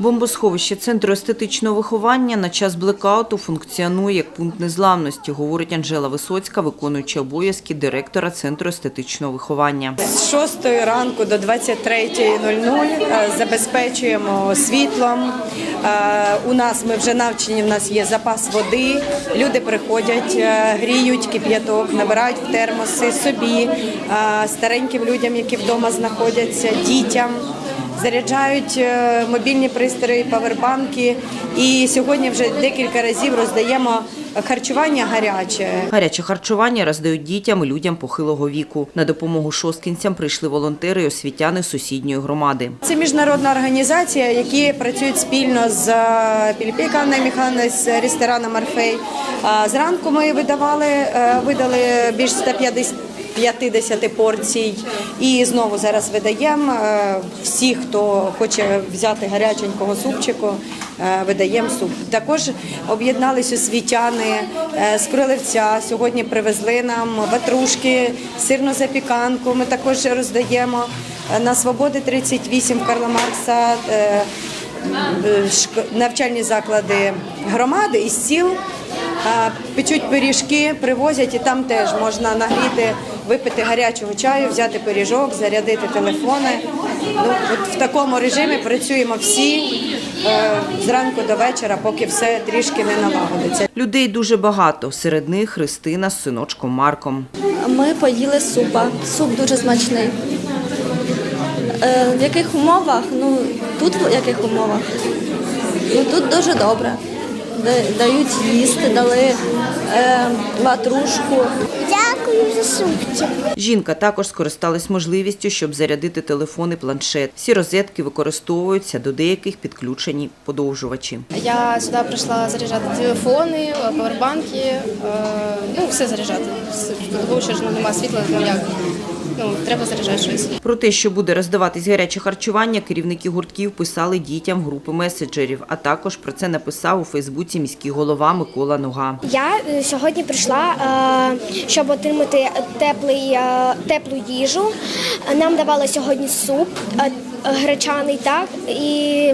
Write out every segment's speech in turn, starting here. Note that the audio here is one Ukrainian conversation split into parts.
Бомбосховище Центру естетичного виховання на час блекауту функціонує як пункт незламності, говорить Анжела Висоцька, виконуюча обов'язки директора Центру естетичного виховання. З 6 ранку до 23.00 е, забезпечуємо світлом. Е, У нас ми вже навчені, в нас є запас води. Люди приходять, е, гріють кип'яток, набирають в термоси собі, стареньким людям, які вдома знаходяться, дітям. Заряджають е, мобільні пристрої, павербанки. І сьогодні вже декілька разів роздаємо харчування гаряче. Гаряче харчування роздають дітям і людям похилого віку. На допомогу шосткінцям прийшли волонтери і освітяни сусідньої громади. Це міжнародна організація, які працюють спільно з е, Піліпейка Анною з рестораном Орфей. Зранку ми видавали, е, видали більш 150 50 порцій. І знову зараз видаємо е, всі, хто хоче взяти гаряченького супчику, е, видаємо суп. Також об'єдналися освітяни е, з Крилевця. Сьогодні привезли нам ватрушки, сирну запіканку. Ми також роздаємо на Свободи 38 Карла Маркса. Навчальні заклади громади і сіл печуть пиріжки, привозять і там теж можна нагріти, випити гарячого чаю, взяти пиріжок, зарядити телефони. Ну, от в такому режимі працюємо всі е, зранку до вечора, поки все трішки не налагодиться. Людей дуже багато. Серед них Христина з синочком Марком. Ми поїли супа. Суп дуже смачний. Е, в яких умовах? Ну, тут в яких умовах? Ну, тут дуже добре. Дають їсти, дали е, ватрушку. Жінка також скористалась можливістю, щоб зарядити телефон і планшет. Всі розетки використовуються, до деяких підключені подовжувачі. Я сюди прийшла заряджати телефони, павербанки, е, ну все заряджати. Тому що ж ну, немає світла, як ну треба заряджати щось. Про те, що буде роздаватись гаряче харчування, керівники гуртків писали дітям групи меседжерів. А також про це написав у Фейсбуці міський голова Микола Нога. Я е, сьогодні прийшла, е, щоб отримати теплий, е, теплу їжу. Нам давали сьогодні суп гречаний, так і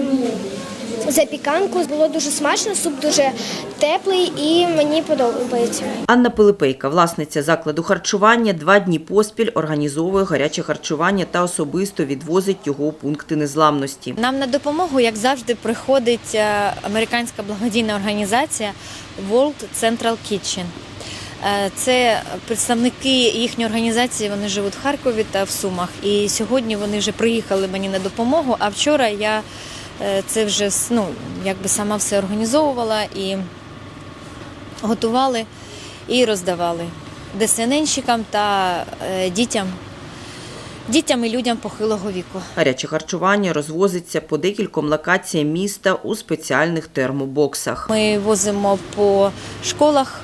запіканку. Було дуже смачно, суп дуже теплий і мені подобається. Анна Пилипейка, власниця закладу харчування, два дні поспіль організовує гаряче харчування та особисто відвозить його у пункти незламності. Нам на допомогу, як завжди, приходить е, американська благодійна організація World Central Kitchen. Е, Це представники їхньої організації. Вони живуть в Харкові та в Сумах. І сьогодні вони вже приїхали мені на допомогу. А вчора я це вже ну, якби сама все організовувала і готували і роздавали ДСННщикам та е, дітям, дітям і людям похилого віку. Гаряче харчування розвозиться по декільком локаціям міста у спеціальних термобоксах. Ми возимо по школах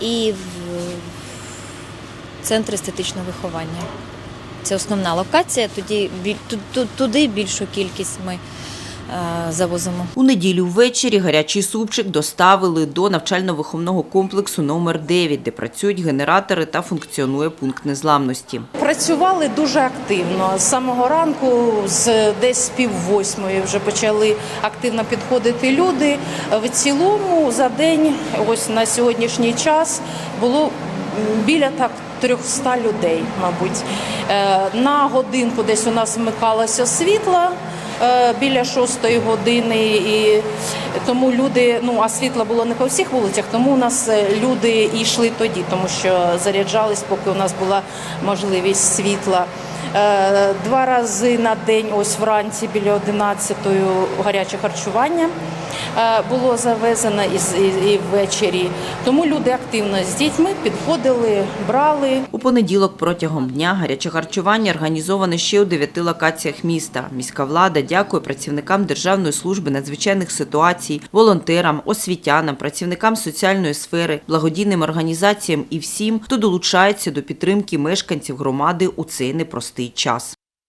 і в центр естетичного виховання. Це основна локація. Туди більшу кількість ми е, завозимо. У неділю ввечері гарячий супчик доставили до навчально-виховного комплексу номер 9, де працюють генератори та функціонує пункт незламності. Працювали дуже активно. З самого ранку, з десь пів восьмої вже почали активно підходити люди. В цілому за день, ось на сьогоднішній час, було біля так 300 людей, мабуть. Е, На годинку десь у нас вмикалося світло. Е, Біля шостої години, і тому люди, ну а світла було не по всіх вулицях, тому у нас е, люди йшли тоді, тому що заряджались, поки у нас була можливість світла. Е, Два рази на день, ось вранці біля 11-ї гаряче харчування е, було завезено і, ввечері. Тому люди активно з дітьми підходили, брали. У понеділок протягом дня гаряче харчування організоване ще у дев'яти локаціях міста. Міська влада дякує працівникам Державної служби надзвичайних ситуацій, волонтерам, освітянам, працівникам соціальної сфери, благодійним організаціям і всім, хто долучається до підтримки мешканців громади у цей непростий час.